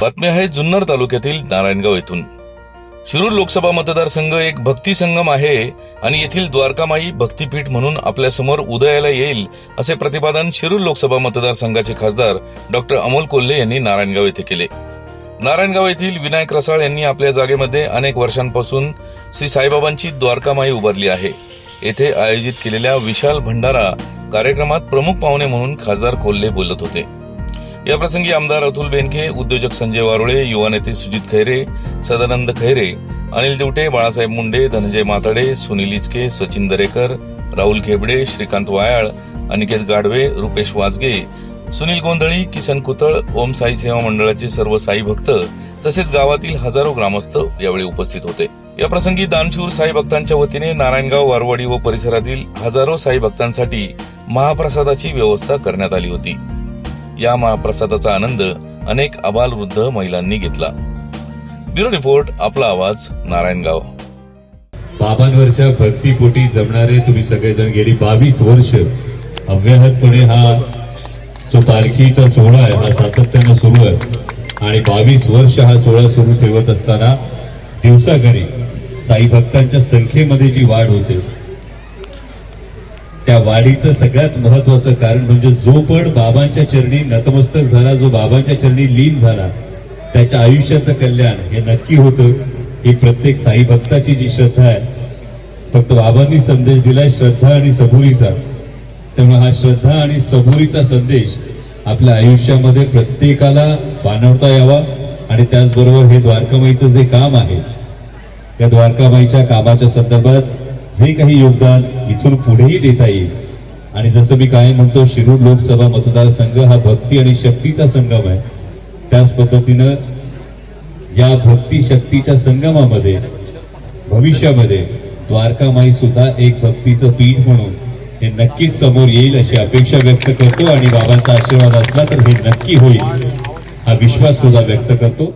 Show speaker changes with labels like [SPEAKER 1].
[SPEAKER 1] बातमी आहे जुन्नर तालुक्यातील नारायणगाव येथून. शिरूर लोकसभा मतदारसंघ एक भक्ती संगम आहे आणि येथील द्वारकामाई भक्तीपीठ म्हणून आपल्यासमोर उदयाला येईल असे प्रतिपादन शिरूर लोकसभा मतदारसंघाचे खासदार डॉक्टर अमोल कोल्हे यांनी नारायणगाव येथे केले. नारायणगाव येथील विनायक रसाळ यांनी आपल्या जागेमध्ये अनेक वर्षांपासून श्री साईबाबांची द्वारकामाई उभारली आहे. येथे आयोजित केलेल्या विशाल भंडारा कार्यक्रमात प्रमुख पाहुणे म्हणून खासदार कोल्हे बोलत होते. या प्रसंगी आमदार अतुल बेनके उद्योजक संजय वारुळे युवा नेते सुजित खैरे सदानंद खैरे अनिल दिवटे बाळासाहेब मुंडे धनंजय माताडे सुनील इचके सचिन दरेकर राहुल खेबडे श्रीकांत वायाळ अनिकेत गाडवे रुपेश वाजगे सुनील गोंधळी किसन कुतळ ओम साई सेवा मंडळाचे सर्व साई भक्त तसेच गावातील हजारो ग्रामस्थ यावेळी उपस्थित होते. या प्रसंगी दानशूर साई भक्तांच्या वतीने नारायणगाव वारवाडी व परिसरातील हजारो साई भक्तांसाठी महाप्रसादाची व्यवस्था करण्यात आली होती. या महाप्रसादाचा आनंद अनेक अबालवृद्ध महिलांनी घेतला. ब्युरो रिपोर्ट आपला आवाज नारायणगाव.
[SPEAKER 2] बाबांवरच्या भक्तीपोटी जमणारे तुम्ही सगळेजण गेली बावीस वर्ष. अव्याहतपणे हा जो पालखीचा सोहळा आहे हा सातत्यानं सुरू आहे. आणि बावीस वर्ष हा सोहळा सुरू ठेवत असताना दिवसाघरी साई भक्तांच्या संख्येमध्ये जी वाढ होते त्या वाढीचं सगळ्यात महत्वाचं कारण म्हणजे जो पण बाबांच्या चरणी नतमस्तक झाला जो बाबांच्या चरणी लीन झाला त्याच्या आयुष्याचं कल्याण हे नक्की होतं. ही प्रत्येक साई भक्ताची जी श्रद्धा आहे फक्त बाबांनी संदेश दिलाय श्रद्धा आणि सबुरीचा. त्यामुळे हा श्रद्धा आणि सबुरीचा संदेश आपल्या आयुष्यामध्ये प्रत्येकाला बाणवता यावा आणि त्याचबरोबर हे द्वारकामाईचं जे काम आहे त्या द्वारकामाईच्या कामाच्या संदर्भात जे काही योगदान इथून पुढेही देता येईल. आणि जसं मी काय म्हणतो शिरूर लोकसभा मतदारसंघ हा भक्ती आणि शक्तीचा संगम आहे. त्याच पद्धतीनं या भक्ती शक्तीच्या संगमामध्ये भविष्यामध्ये द्वारकामाई सुद्धा एक भक्तीचं पीठ म्हणून हे नक्कीच समोर येईल अशी अपेक्षा व्यक्त करतो. आणि बाबांचा आशीर्वाद असला तर हे नक्की होईल हा विश्वास सुद्धा व्यक्त करतो.